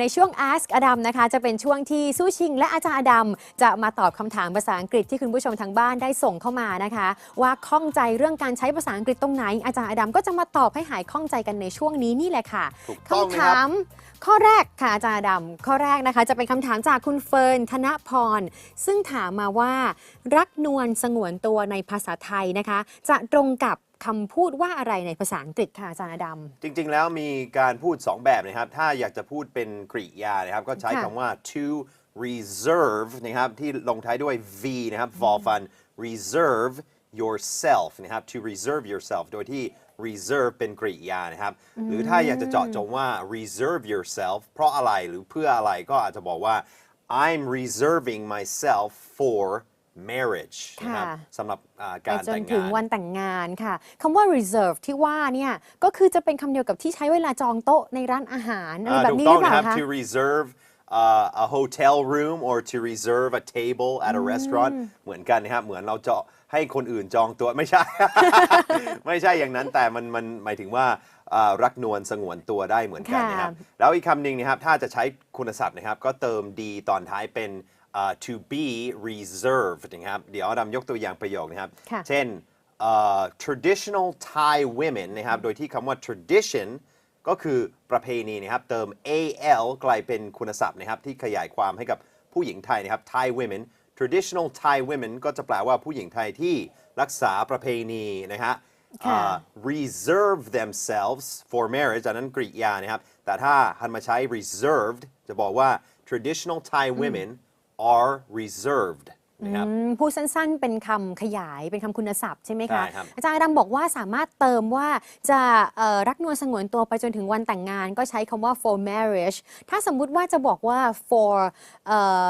ในช่วง Ask อดัมนะคะ จะเป็นช่วงที่สู้ชิง และอาจารย์อดัมจะมาตอบคำถามภาษาอังกฤษที่คุณผู้ชมทางบ้านได้ส่งเข้ามานะคะ ว่าข้องใจเรื่องการใช้ภาษาอังกฤษตรงไหน อาจารย์อดัมก็จะมาตอบให้หายข้องใจกันในช่วงนี้นี่แหละค่ะถูกต้องคำนะครับถามข้อแรกค่ะอาจารย์อดัมข้อแรกนะคะ จะเป็นคำถามจากคุณเฟิร์นธนพร ซึ่งถามมาว่า รักนวลสงวนตัวในภาษาไทยนะคะ จะตรงกับ คำพูดว่าอะไรในภาษาอังกฤษค่ะอาจารย์อดัม จริงๆ แล้วมีการพูด 2 แบบนะครับ ถ้าอยากจะพูดเป็นกริยานะครับ ก็ใช้ค่ะคำว่า to reserve นะครับ ที่ลงท้ายด้วย v นะครับ vol fun reserve yourself นะครับ to reserve yourself โดยที่ reserve เป็นกริยานะครับ หรือถ้าอยากจะเจาะจงว่า reserve yourself เพราะอะไรหรือเพื่ออะไรก็อาจจะบอกว่า I'm reserving myself for marriage นะครับค่ะ สำหรับอ่าไปการจแต่นงถึงงาน วันแต่งงานค่ะคำว่า reserve ที่ว่าเนี่ยก็คือจะเป็นคำเดียวกับที่ใช้เวลาจองโต๊ะในร้านอาหารอะไรอ่าแบบถูกนี้หต้อรืงอเปล่านะครับคะ to reserve uh, a hotel room or to reserve a table at a restaurant เหมือนกันนะครับ เหมือนเราจะให้คนอื่นจองตัวไม่ใช่ ไม่ใช่อย่างนั้นแต่มันมันหมายถึงว่าอ่ารักนวลสงวนตัวได้เหมือนกันนะครับ ค่ะ แล้วอีกคำหนึ่งนะครับ ถ้าจะใช้คุณศัพท์นะครับ ก็เติมดีตอนท้ายเป็น อ่า to be reserved นะครับเดี๋ยวดำยกตัวอย่างประโยคนะครับ ค่ะ เช่นเอ่อ traditional Thai women นะครับ โดยที่คำว่า tradition ก็คือประเพณีนะครับ เติม al กลายเป็นคุณศัพท์นะครับ ที่ขยายความให้กับผู้หญิงไทยนะครับ Thai women traditional Thai women ก็จะแปลว่าผู้หญิงไทยที่รักษาประเพณีนะฮะ ค่ะอ่า reserve themselves for marriage อันนั้นกริยานะครับ แต่ถ้าหันมาใช้ reserved จะบอกว่า traditional Thai women are reserved นะครับ อืมพูดสั้นๆ เป็นคำขยายเป็นคำคุณศัพท์ใช่ไหมคะใช่ครับ อาจารย์อดัมบอกว่าสามารถเติมว่าจะเอ่อรักนวลสงวนตัวไปจนถึงวันแต่งงาน ก็ใช้คำว่า for marriage ถ้าสมมุติว่าจะบอกว่า for เอ่อ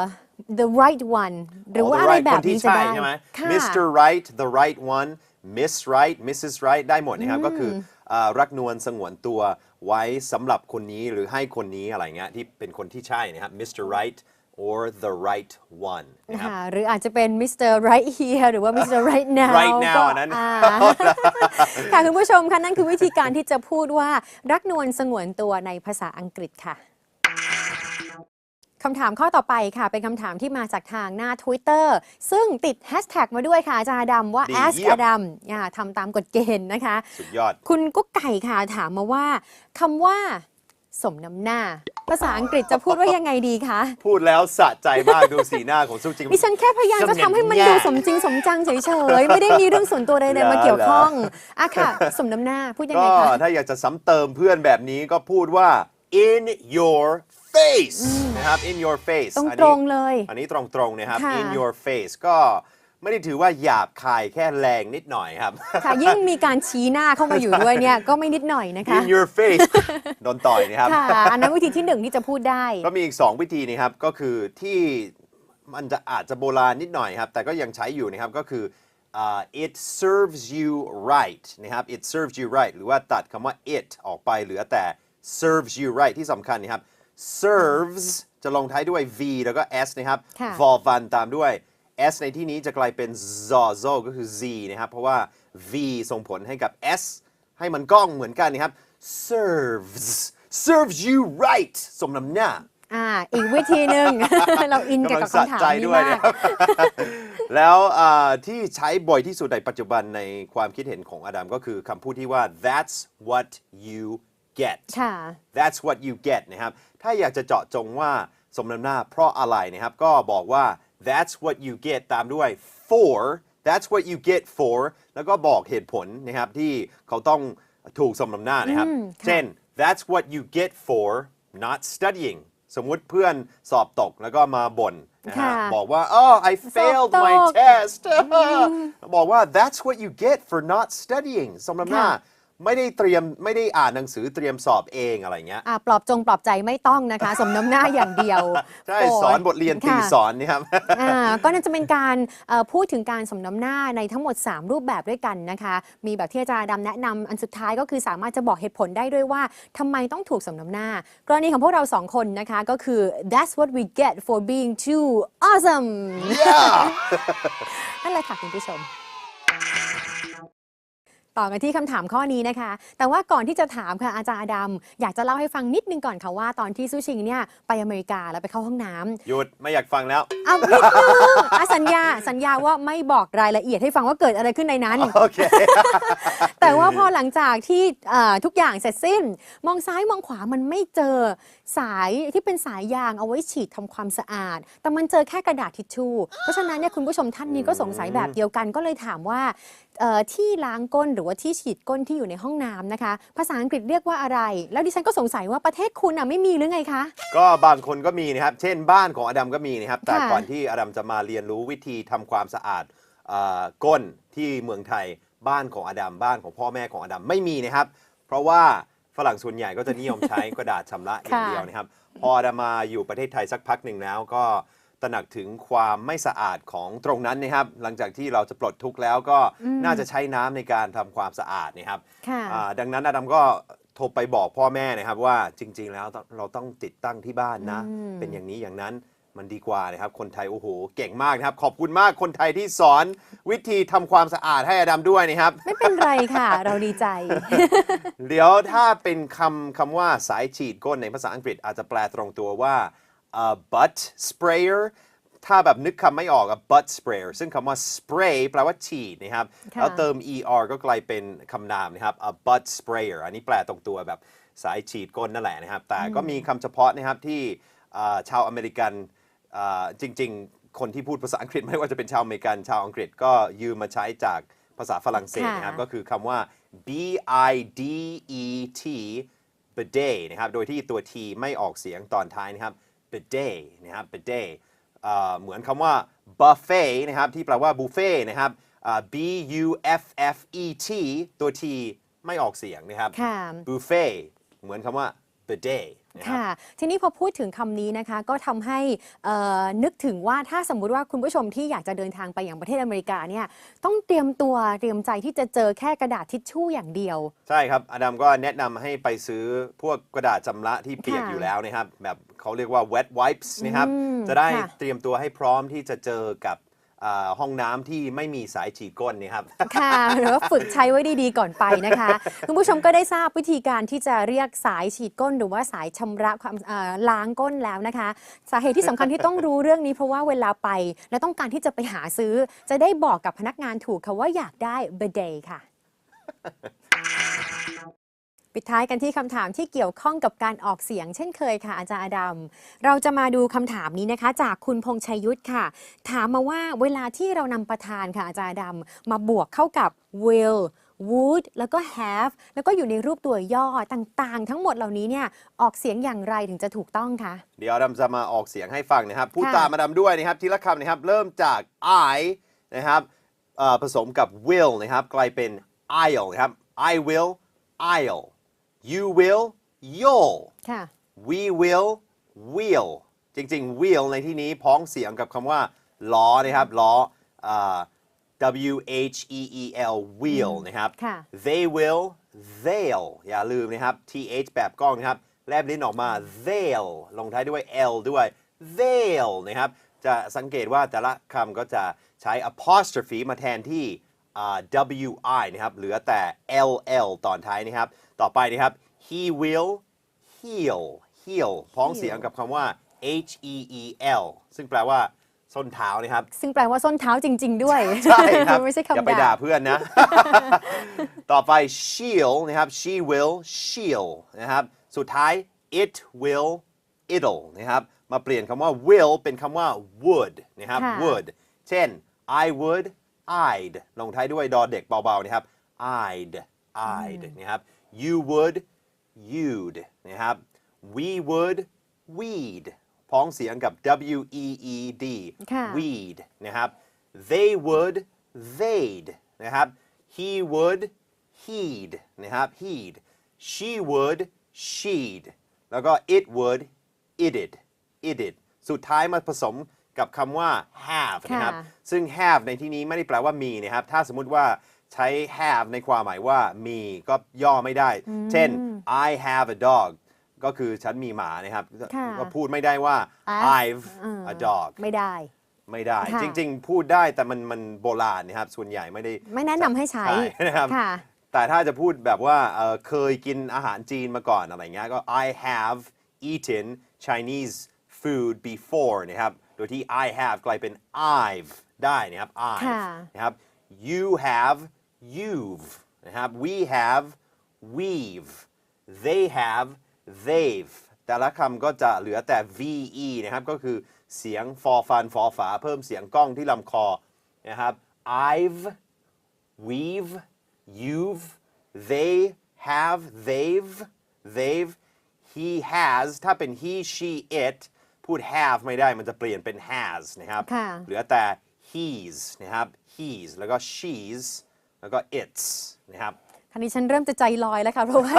the right one หรือว่า the อะไร right แบบคนที่นี้จะใช่ได้ใช่ไหม ค่ะ Mr. Right the right one Miss Right Mrs. Right ได้หมดนะครับ ก็คืออ่ารักนวลสงวนตัวไว้สำหรับคนนี้หรือให้คนนี้อะไรเงี้ยที่เป็นคนที่ใช่นะครับ Mr. Right or the right one นะครับค่ะหรืออาจจะเป็น Mr. Right here หรือว่า Mr. Right now Right now ก็อันนั้น อ่า ค่ะคุณผู้ชมคะนั่นคือวิธีการที่จะพูดว่า รักนวลสงวนตัวในภาษาอังกฤษค่ะคำถามข้อต่อไปค่ะ เป็นคำถามที่มาจากทางหน้า Twitter ซึ่งติดแฮชแท็กมาด้วยค่ะอาจารย์อดัมว่า ดี ask เยี่ยม Adam อ่าทำตามกฎเกณฑ์นะคะ สุดยอด คุณกุ๊กไก่ค่ะถามมาว่าคำว่า สมน้ำหน้า ภาษาอังกฤษจะพูดว่ายังไงดีคะ พูดแล้วสะใจมากดูสีหน้าของซุปจริง ดิฉันแค่พยายามจะทำให้มันดูสมจริงสมจังเฉยๆ ไม่ได้มีเรื่องส่วนตัวใดๆมาเกี่ยวข้องอะค่ะ สมน้ำหน้าพูดยังก็ไงคะ ถ้าอยากจะซ้ำเติมเพื่อนแบบนี้ก็พูดว่า in your face นะครับ in your face ตรงอันตรนี้งๆเลย อันนี้ตรงๆนะครับ ค่ะ in your face ก็ ไม่ได้ถือว่าหยาบคายแค่แรงนิดหน่อยครับ ค่ะยิ่งมีการชี้หน้าเข้ามาอยู่ด้วยเนี่ย ก็ไม่นิดหน่อยนะคะ in your face โดนต่อยนะครับ ค่ะ อันนั้นวิธีที่หนึ่งที่จะพูดได้ ก็มีอีก 2 วิธีนะครับก็คือที่มันจะอาจจะโบราณนิดหน่อยครับ แต่ก็ยังใช้อยู่นะครับก็คืออ่า it serves you right นะครับ it serves you right หรือว่าตัดคำว่า it ออกไปเหลือแต่ serves you right ที่สำคัญนะครับ serves จะลงท้ายด้วย v แล้วก็ s นะครับ ค่ะ vol van ตามด้วย s ในที่นี้จะกลายเป็น zozo ก็คือ z นะครับ เพราะว่า v ส่งผลให้กับ s ให้มันก้องเหมือนกันนะครับ serves serves you right สมน้ำหน้าอ่าอีกวิธีหนึ่ง เราอินกับกำลังคำสะถามใจนี้ด้วยมานะกครับแล้วอ่าที่ใช้บ่อยที่สุดในปัจจุบันในความคิดเห็นของอดัมก็คือคำพูดที่ว่า that's what you get ค่ะ that's what you get นะครับ ถ้าอยากจะเจาะจงว่าสมน้ำหน้าเพราะอะไรนะครับ ก็บอกว่า that's what you get ตามด้วย for that's what you get for แล้วก็บอกเหตุผลนะครับที่เขาต้องถูกสมน้ำหน้านะครับ เช่น that's what you get for not studying สมมุติเพื่อนสอบตกแล้วก็มาบ่นนะฮะ ค่ะ บอกว่า oh I failed ต my ก test บอกว่า that's what you get for not studying สมน้ำหน้า ค่ะ ไม่ได้เตรียมไม่ได้อ่านหนังสือเตรียมสอบเองอะไรเงี้ยอ่าปลอบจงปลอบใจไม่ต้องนะคะ สมน้ำหน้าอย่างเดียวใช่โสอนบทเรียนตีค่ะ สอนนี่ครับ อ่าก็น่าจะเป็นการเอ่อพูดถึงการสมน้ำหน้าในทั้งหมด 3 รูปแบบด้วยกันนะคะ มีแบบที่อาจารย์ดำแนะนำอันสุดท้ายก็คือสามารถจะบอกเหตุผลได้ด้วยว่าทำไมต้องถูกสมน้ำหน้า กรณีของพวกเราสองคนนะคะ ก็คือ that's what we get for being too awesome yeah นั่นแหละค่ะคุณผู้ชม ต่อกันที่คำถามข้อนี้นะคะ แต่ว่าก่อนที่จะถามค่ะอาจารย์อดัมอยากจะเล่าให้ฟังนิดนึงก่อนค่ะว่าตอนที่ซูชิงเนี่ยไปอเมริกาแล้วไปเข้าห้องน้ำหยุดไม่อยากฟังแล้วเอานิดนึงอะสัญญาสัญญาว่าไม่บอกรายละเอียดให้ฟังว่าเกิดอะไรขึ้นในนั้นโอเค แต่ว่าพอหลังจากที่เอ่อทุกอย่างเสร็จสิ้น มองซ้ายมองขวามันไม่เจอสายที่เป็นสายยางเอาไว้ฉีดทำความสะอาด แต่มันเจอแค่กระดาษทิชชู่เพราะฉะนั้นเนี่ยคุณผู้ชมท่านนี้ก็สงสัยแบบเดียวกันก็เลยถามว่าเอ่อที่ล้างก้นหรือว่าที่ฉีดก้นที่อยู่ในห้องน้ำนะคะ ภาษาอังกฤษเรียกว่าอะไร แล้วดิฉันก็สงสัยว่าประเทศคุณอะไม่มีหรือไงคะ ก็บางคนก็มีนะครับ เช่นบ้านของอดัมก็มีนะครับ แต่ค่ะก่อนที่อดัมจะมาเรียนรู้วิธีทำความสะอาดเอ่อก้นที่เมืองไทย บ้านของอดัมบ้านของพ่อแม่ของอดัมไม่มีนะครับ เพราะว่าฝรั่งส่วนใหญ่ก็จะนิยมใช้กระดาษชำระอย่างเดียวนะครับ พออดัมมาอยู่ประเทศไทยสักพักหนึ่งแล้วก็ตระหนักถึงความไม่สะอาดของตรงนั้นนะครับ หลังจากที่เราจะปลดทุกข์แล้วก็น่าจะใช้น้ำในการทำความสะอาดนะครับค่ะอ่าดังนั้นอดัมก็โทรไปบอกพ่อแม่นะครับว่าจริง ๆ แล้วต้องเราต้องติดตั้งที่บ้านนะอืมเป็นอย่างนี้อย่างนั้น มันดีกว่านะครับคนไทยโอ้โหเก่งมากนะครับ ขอบคุณมากคนไทยที่สอนวิธีทำความสะอาดให้อดัมด้วยนะครับ ไม่เป็นไรค่ะ เราดีใจ เดี๋ยวถ้าเป็นคำคำว่าสายฉีดก้นในภาษาอังกฤษอาจจะแปลตรงตัวว่า uh, butt sprayer ถ้าแบบนึกคำไม่ออกอะ butt sprayer ซึ่งคำว่า spray แปลว่าฉีดนะครับ ค่ะ แล้วเติม er ก็กลายเป็นคำนามนะครับ a butt sprayer อันนี้แปลตรงตัวแบบสายฉีดก้นนั่นแหละนะครับ แต่ก็มีคำเฉพาะนะครับที่อ่าชาวอเมริกันอ่า จริง ๆ คนที่พูดภาษาอังกฤษไม่ว่าจะเป็นชาวอเมริกันชาวอังกฤษก็ยืมมาใช้จากภาษาฝรั่งเศสนะครับค่ะก็คือคำว่า b i d e t bidet นะครับ โดยที่ตัว t ไม่ออกเสียงตอนท้ายนะครับ bidet นะครับ bidet อ่าเหมือนคำว่า buffet นะครับ ที่แปลว่าบุฟเฟ่นะครับอ่า b u f f e t ตัว t ไม่ออกเสียงนะครับค่ะบุฟเฟ่เหมือนคำว่า bidet นะครับ ค่ะ ทีนี้พอพูดถึงคำนี้นะคะ ก็ทำให้เอ่อนึกถึงว่าถ้าสมมุติว่าคุณผู้ชมที่อยากจะเดินทางไปอย่างประเทศอเมริกาเนี่ยต้องเตรียมตัวเตรียมใจที่จะเจอแค่กระดาษทิชชู่อย่างเดียว ใช่ครับอดัมก็แนะนำให้ไปซื้อพวกกระดาษชำระที่เปียกค่ะอยู่แล้วนะครับ แบบเขาเรียกว่า wet wipes นะครับ อืมจะได้ค่ะ เตรียมตัวให้พร้อมที่จะเจอกับอ่า ห้องน้ำที่ไม่มีสายฉีดก้นนะครับ ค่ะหรือว่าฝึกใช้ไว้ดีๆก่อนไปนะคะ คุณผู้ชมก็ได้ทราบวิธีการที่จะเรียกสายฉีดก้น หรือว่าสายชำระความเอ่อล้างก้นแล้วนะคะ สาเหตุที่สำคัญที่ต้องรู้เรื่องนี้เพราะว่าเวลาไป และต้องการที่จะไปหาซื้อ จะได้บอกกับพนักงานถูกค่ะว่าอยากได้ bidet ค่ะ ปิดท้ายกันที่คำถามที่เกี่ยวข้องกับการออกเสียง เช่นเคยค่ะอาจารย์อดัม เราจะมาดูคำถามนี้นะคะ จากคุณพงษ์ชัยยุทธค่ะ ถามมาว่าเวลาที่เรานำประธานค่ะอาจารย์อดัมมาบวกเข้ากับ will would แล้วก็ have แล้วก็อยู่ในรูปตัวย่อต่างๆ ทั้งหมดเหล่านี้เนี่ยออกเสียงอย่างไรถึงจะถูกต้องคะ เดี๋ยวอดัมจะมาออกเสียงให้ฟังนะครับ พูดค่ะตามอดัมด้วยนะครับ ทีละคำนะครับ เริ่มจาก I นะครับเอ่อผสมกับ will นะครับ กลายเป็น I'll นะครับ I will I'll you will you'll ค่ะ we will will จริง ๆ will ในที่นี้พ้องเสียงกับคำว่าล้อนะครับล้ออ่า W H E E L will นะครับ ค่ะ they will they'll อย่าลืมนะครับ th แบบกล้องนะครับ แลบลิ้นออกมา they'll ลงท้ายด้วย l ด้วย they'll นะครับ จะสังเกตว่าแต่ละคำก็จะใช้ apostrophe มาแทนที่อ่า wi นะครับ เหลือแต่ ll ตอนท้ายนะครับ ต่อไปนะครับ he will heel heel พ้องเสียงกับคำว่า h e e l ซึ่งแปลว่าส้นเท้านะครับ ซึ่งแปลว่าส้นเท้าจริง ๆ ด้วย ใช่ครับ ไม่ใช่อย่าคำไปด่าด่าเพื่อนนะ ต่อไป she'll นะครับ she will she'll นะครับ สุดท้าย it will it'll นะครับ มาเปลี่ยนคำว่า will เป็นคำว่า would นะครับค่ะ would เช่น I would I'd ลงท้ายด้วยดอเด็กเบาๆนะครับ I'd I'd นะครับ you would you'd นะครับ we would we'd พ้องเสียงกับ w e e d ค่ะ weed นะครับ they would they'd นะครับ he would he'd นะครับ he'd she would she'd แล้วก็ it would it'd it'd สุดท้ายมาผสม กับคำว่า have นะครับค่ะซึ่ง have ในที่นี้ไม่ได้แปลว่ามีนะครับ ถ้าสมมุติว่าใช้ have ในความหมายว่ามีก็ย่อไม่ได้ เช่น I have a dog ก็คือฉันมีหมานะครับค่ะก็พูดไม่ได้ว่า I've I've อ่า a dog ไม่ได้ไม่ได้ค่ะจริง ๆ พูดได้แต่มันมันโบราณนะครับ ส่วนใหญ่ไม่ได้ ไม่แนะนำให้ใช้ใช่นะครับค่ะแต่ถ้าจะพูดแบบว่าเอ่อเคยกินอาหารจีนมาก่อนอะไรเงี้ยก็ I have eaten Chinese food before นะครับ โดยที่ I have กลายเป็น I've ได้นะครับ I've ค่ะ นะครับ you have you've นะครับ we have we've they have they've แต่ละคำก็จะเหลือแต่ ve นะครับ ก็คือเสียงฟอฟันฟอฝา เพิ่มเสียงก้องที่ลำคอนะครับ I've we've you've they have they've they've he has ถ้าเป็น he she it พูด have ไม่ได้มันจะเปลี่ยนเป็น has นะครับ ค่ะ เหลือแต่ he's นะครับ he's แล้วก็ she's แล้วก็ it's นะครับคันนี้ฉันเริ่มจะใจลอยแล้วค่ะเพราะว่า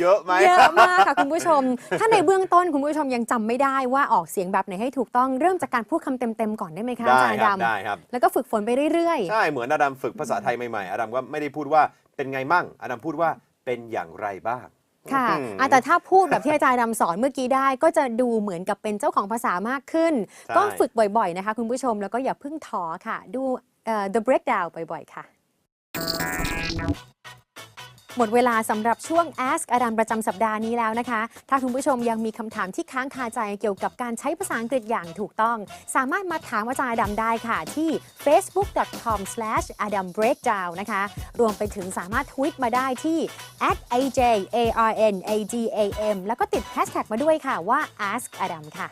เยอะไหม เยอะมากค่ะคุณผู้ชม ถ้าในเบื้องต้นคุณผู้ชมยังจำไม่ได้ว่าออกเสียงแบบไหนให้ถูกต้องเริ่มจากการพูดคำเต็มๆก่อนได้ไหมคะได้อาจารย์ครับดำได้ครับ แล้วก็ฝึกฝนไปเรื่อย ใช่ เหมือนอดัมฝึกภาษาไทยใหม่ๆ อดัมก็ไม่ได้พูดว่าเป็นไงมั่ง อดัมพูดว่าเป็นอย่างไรบ้างๆ ค่ะอืมอะแต่ถ้าพูดแบบที่อาจารย์ดำสอนเมื่อกี้ได้ ก็จะดูเหมือนกับเป็นเจ้าของภาษามากขึ้นใช่ก็ฝึกบ่อยๆนะคะคุณผู้ชมแล้วก็อย่าเพิ่งท้อค่ะ ดูเอ่อ the breakdown บ่อยๆค่ะ หมดเวลาสำหรับช่วง Ask อาดัมประจำสัปดาห์นี้แล้วนะคะ ถ้าคุณผู้ชมยังมีคำถามที่ค้างคาใจเกี่ยวกับการใช้ภาษาอังกฤษอย่างถูกต้อง สามารถมาถามอาจารย์อดัมได้ค่ะ ที่ facebook.com/adambreakdown นะคะ รวมไปถึงสามารถทวิตมาได้ที่ @ajarnadam แล้วก็ติดแฮชแท็กมาด้วยค่ะว่า Ask Adam ค่ะ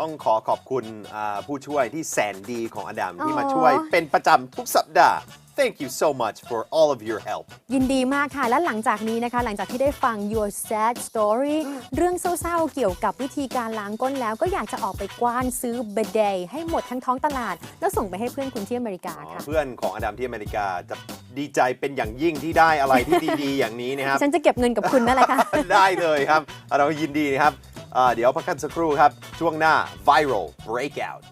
ต้องขอขอบคุณอ่าผู้ช่วยที่แสนดีของอดัมที่มาอ๋อช่วยเป็นประจำทุกสัปดาห์ Thank you so much for all of your help ยินดีมากค่ะ และหลังจากนี้นะคะ หลังจากที่ได้ฟัง your sad story เรื่องเศร้าๆ เกี่ยวกับวิธีการล้างก้นแล้ว ก็อยากจะออกไปกว้านซื้อเบเดย์ให้หมดทั้งท้องตลาด แล้วส่งไปให้เพื่อนคุณที่อเมริกาค่ะ เพื่อนของอดัมที่อเมริกาจะดีใจเป็นอย่างยิ่งที่ได้อะไรที่ดีๆ อย่างนี้นะครับ ฉันจะเก็บเงินกับคุณนั่นแหละค่ะ ได้เลยครับ เรายินดีนะครับอ่าเดี๋ยวพักกันสักครู่ครับ ช่วงหน้า viral breakout